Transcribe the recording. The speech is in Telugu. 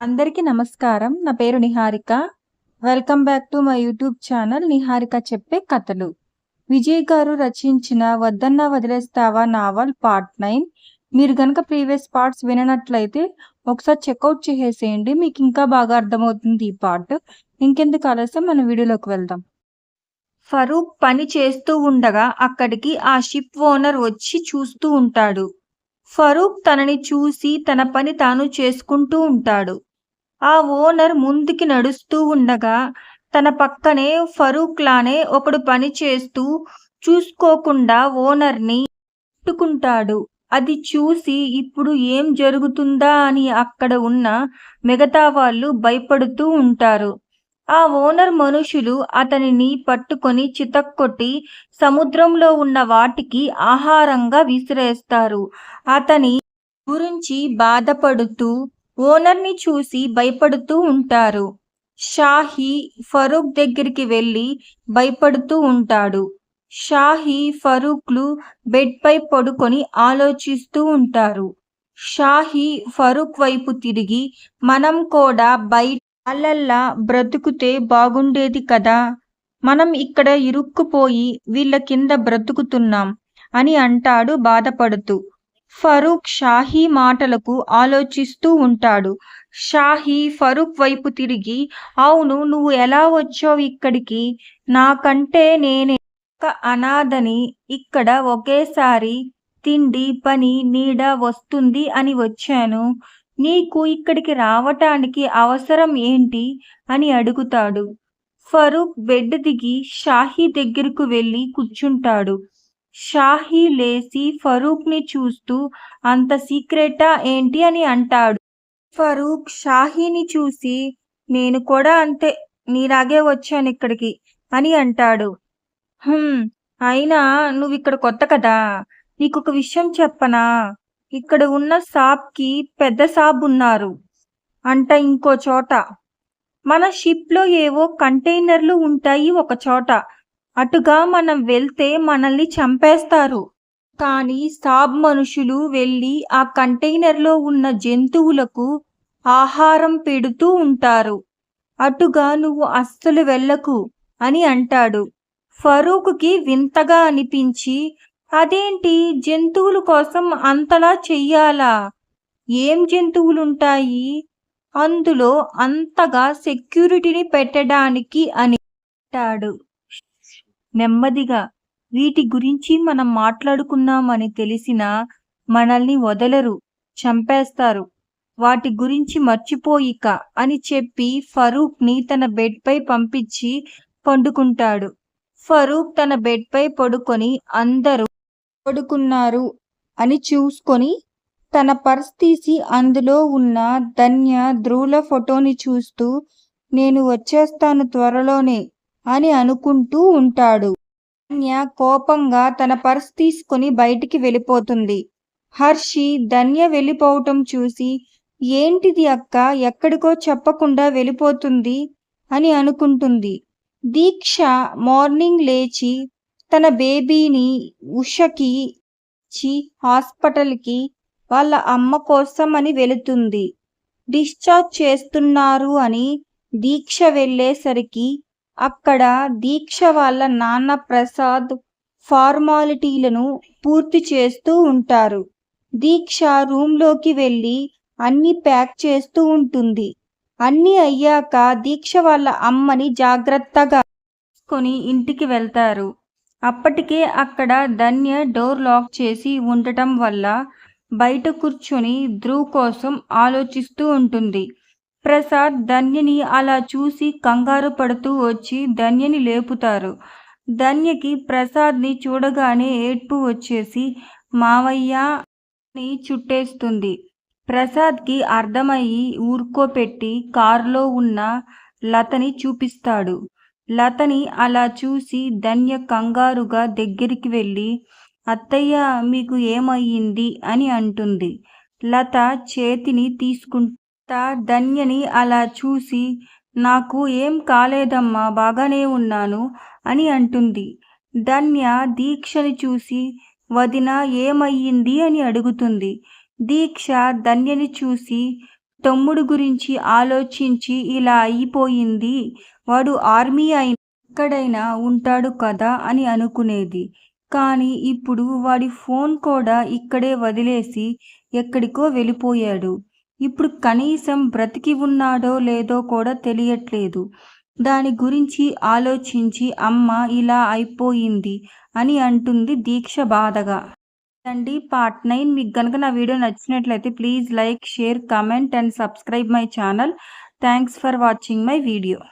అందరికీ నమస్కారం. నా పేరు Niharika. Welcome back to my YouTube channel Niharika చెప్పే కథలు. విజయ్ గారు రచించిన వద్దన్నా వదిలేస్తావా నావల్ పార్ట్ నైన్. మీరు కనుక ప్రీవియస్ పార్ట్స్ విననట్లయితే ఒకసారి చెక్అవుట్ చేసేయండి మీకు ఇంకా బాగా అర్థమవుతుంది ఈ పార్ట్. ఇంకెందుకు ఆలస్యం మన వీడియోలోకి వెళ్దాం. ఫరూక్ పని చేస్తూ ఉండగా అక్కడికి ఆ షిప్ ఓనర్ వచ్చి చూస్తూ ఉంటాడు. ఫరూక్ తనని చూసి తన పని తాను చేసుకుంటూ ఉంటాడు. ఆ ఓనర్ ముందుకి నడుస్తూ ఉండగా తన పక్కనే ఫరూక్ లానే ఒకడు పని చేస్తూ చూసుకోకుండా ఓనర్ని పట్టుకుంటాడు. అది చూసి ఇప్పుడు ఏం జరుగుతుందా అని అక్కడ ఉన్న మిగతా వాళ్ళు భయపడుతూ ఉంటారు. ఆ ఓనర్ మనుషులు అతనిని పట్టుకొని చితక్కొట్టి సముద్రంలో ఉన్న వాటికి ఆహారంగా విసిరేస్తారు. అతని గురించి బాధపడుతూ ఓనర్ని చూసి భయపడుతూ ఉంటారు. షాహీ ఫరూక్ దగ్గరికి వెళ్ళి భయపడుతూ ఉంటాడు. షాహీ ఫరూక్లు బెడ్పై పడుకొని ఆలోచిస్తూ ఉంటారు. షాహీ ఫరూక్ వైపు తిరిగి మనం కూడా బయట అల్లల్లా బ్రతుకుతే బాగుండేది కదా. మనం ఇక్కడ ఇరుక్కుపోయి వీళ్ళ కింద బ్రతుకుతున్నాం అని అంటాడు బాధపడుతూ. ఫరూక్ షాహీ మాటలకు ఆలోచిస్తూ ఉంటాడు. షాహీ ఫరూక్ వైపు తిరిగి అవును నువ్వు ఎలా వచ్చావు ఇక్కడికి? నాకంటే నేనే ఒక అనాథని. ఇక్కడ ఒకేసారి తిండి పని నీడ వస్తుంది అని వచ్చాను. నీకు ఇక్కడికి రావటానికి అవసరం ఏంటి అని అడుగుతాడు. ఫరూక్ బెడ్ దిగి షాహీ దగ్గరకు వెళ్ళి కూర్చుంటాడు. షాహీ లేచి ఫరూక్ని చూస్తూ అంత సీక్రెటా ఏంటి అని అంటాడు. ఫరూక్ షాహీని చూసి నేను కూడా అంతే నీలాగే వచ్చాను ఇక్కడికి అని అంటాడు. అయినా నువ్వు ఇక్కడ కొత్త కదా నీకు ఒక విషయం చెప్పనా? ఇక్కడ ఉన్న సాబ్కి పెద్ద సాబ్ ఉన్నారు అంట ఇంకో చోట. మన షిప్లో ఏవో కంటైనర్లు ఉంటాయి ఒక చోట అటుగా మనం వెళ్తే మనల్ని చంపేస్తారు. కానీ సాబ్ మనుషులు వెళ్ళి ఆ కంటైనర్లో ఉన్న జంతువులకు ఆహారం పెడుతూ ఉంటారు. అటుగా నువ్వు అస్సలు వెళ్ళకు అని అంటాడు. ఫరూక్కి వింతగా అనిపించి అదేంటి? జంతువుల కోసం అంతలా చెయ్యాలా? ఏం జంతువులుంటాయి? అందులో అంతగా సెక్యూరిటీని పెట్టడానికి అని అంటాడు. నెమ్మదిగా వీటి గురించి మనం మాట్లాడుకున్నామని తెలిసిన మనల్ని వదలరు చంపేస్తారు. వాటి గురించి మర్చిపోయిక అని చెప్పి ఫరూక్ని తన బెడ్పై పంపించి పండుకుంటాడు. ఫరూక్ తన బెడ్పై పడుకొని అందరూ పడుకున్నారు అని చూసుకొని తన పర్స్ తీసి అందులో ఉన్న ధన్య ధ్రువుల ఫోటోని చూస్తూ నేను వచ్చేస్తాను త్వరలోనే అని అనుకుంటూ ఉంటాడు. ధన్య కోపంగా తన పర్స్ తీసుకుని బయటికి వెళ్ళిపోతుంది. హర్షి ధన్య వెళ్ళిపోవటం చూసి ఏంటిది అక్క ఎక్కడికో చెప్పకుండా వెళ్ళిపోతుంది అని అనుకుంటుంది. దీక్ష మార్నింగ్ లేచి తన బేబీని ఉషకి ఇచ్చి హాస్పిటల్కి వాళ్ళ అమ్మ కోసం అని వెళుతుంది. డిశ్చార్జ్ చేస్తున్నారు అని దీక్ష వెళ్ళేసరికి అక్కడ దీక్ష వాళ్ళ నాన్న ప్రసాద్ ఫార్మాలిటీలను పూర్తి చేస్తూ ఉంటారు. దీక్ష రూమ్లోకి వెళ్ళి అన్ని ప్యాక్ చేస్తూ ఉంటుంది. అన్నీ అయ్యాక దీక్ష వాళ్ళ అమ్మని జాగ్రత్తగా కొని ఇంటికి వెళ్తారు. అప్పటికే అక్కడ ధన్య డోర్ లాక్ చేసి ఉండటం వల్ల బయట కూర్చొని ధ్రువ్ కోసం ఆలోచిస్తూ ఉంటుంది. ప్రసాద్ ధన్యని అలా చూసి కంగారు పడుతూ వచ్చి ధన్యని లేపుతారు. ధన్యకి ప్రసాద్ని చూడగానే ఏడ్పు వచ్చేసి మావయ్య అని చుట్టేస్తుంది. ప్రసాద్కి అర్థమయ్యి ఊరుకోపెట్టి కారులో ఉన్న లతని చూపిస్తాడు. లతని అలా చూసి ధన్య కంగారుగా దగ్గరికి వెళ్ళి అత్తయ్య మీకు ఏమయ్యింది? అని అంటుంది. లత చేతిని తీసుకుంటా ధన్యని అలా చూసి నాకు ఏం కాలేదమ్మా బాగానే ఉన్నాను అని అంటుంది. ధన్య దీక్షని చూసి వదిన ఏమయ్యింది? అని అడుగుతుంది. దీక్ష ధన్యని చూసి తమ్ముడు గురించి ఆలోచించి ఇలా అయిపోయింది. వాడు ఆర్మీ అయిన ఎక్కడైనా ఉంటాడు కదా అని అనుకునేది. కానీ ఇప్పుడు వాడి ఫోన్ కూడా ఇక్కడే వదిలేసి ఎక్కడికో వెళ్ళిపోయాడు. ఇప్పుడు కనీసం బ్రతికి ఉన్నాడో లేదో కూడా తెలియట్లేదు. దాని గురించి ఆలోచించి అమ్మ ఇలా అయిపోయింది అని అంటుంది దీక్ష బాధగా. అండి పార్ట్ నైన్ మీకు కనుక నా వీడియో నచ్చినట్లయితే please like share comment and subscribe my channel. Thanks for watching my video.